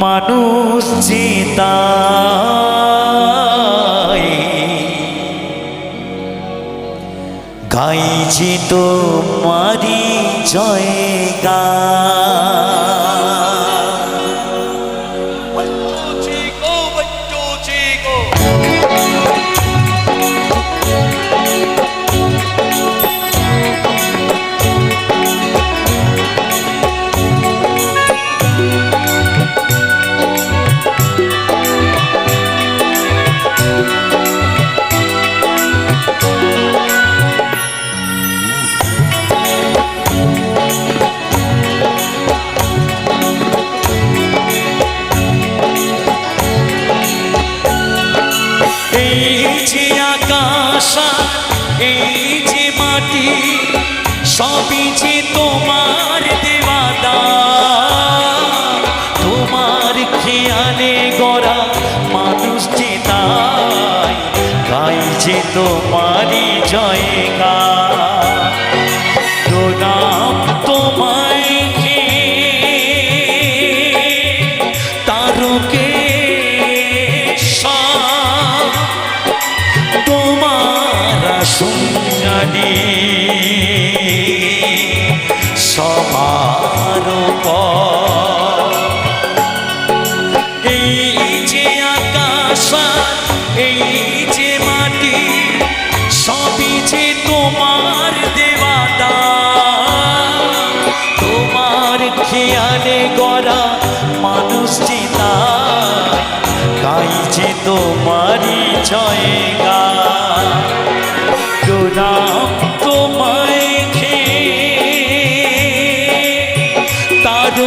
মানুষ চেতায় গাইছি তো মারি জয় গা যে তোমার দেওয়াদা। তোমার খেয়ালে গড়া মানুষ যে তাই গাই যে তোমারই জয়গা সবার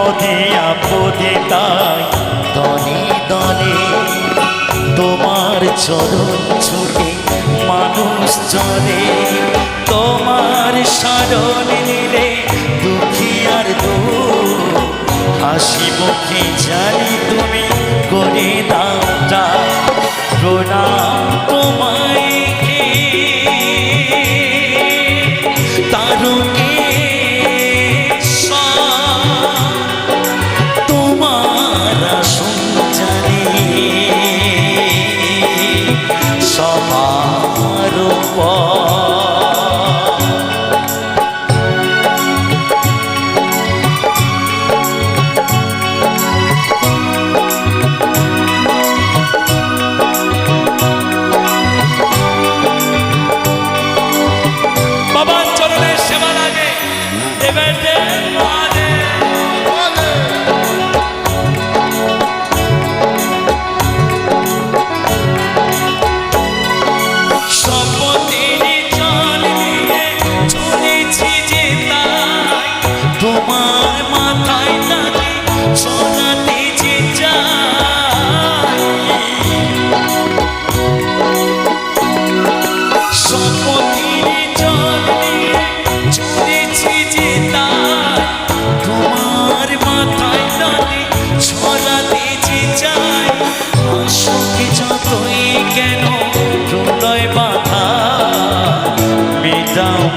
বিপদে আপদে তাই দলে দলে তোমার চরণ ছুটে মানুষ চলে। তোমার স্মরণ নিলে দুঃখী আর হাসি মুখে জানি তুমি করে দামটা প্রণাম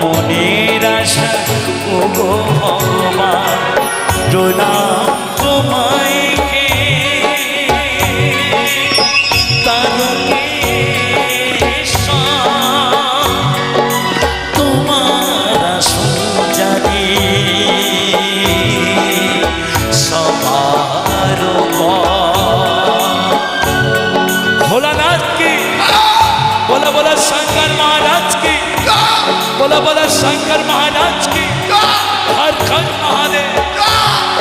মনের আশা ও গো ভগবান बोला शंकर महाराज की हर घर महादेव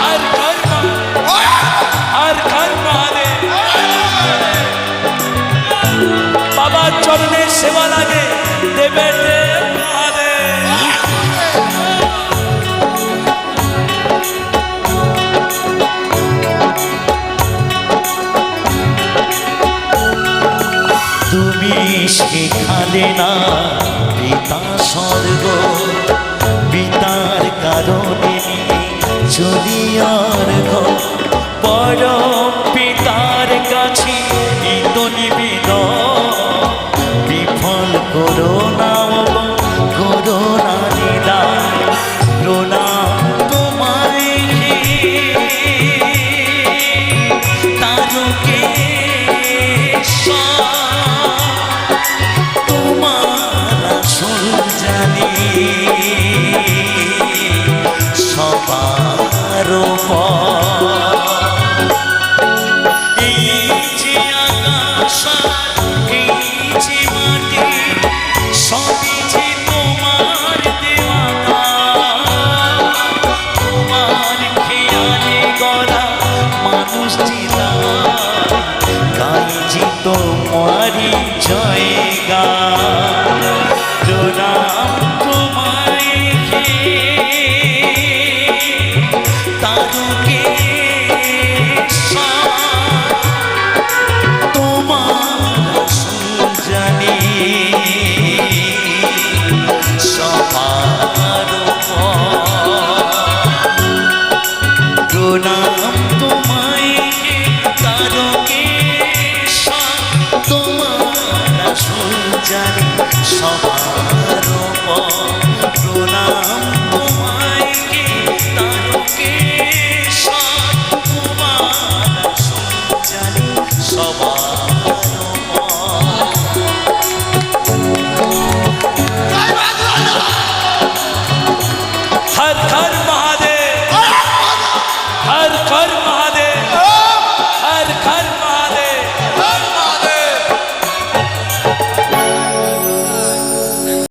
हर घर महादेव हर घर महादेव বাবার চরণে সেবা লাগে দেবে দেব মহাদেব তুমি সেখানে না পিতা স্বর্গ পিতার কারণে যদি ঘর পরম সবার তোমার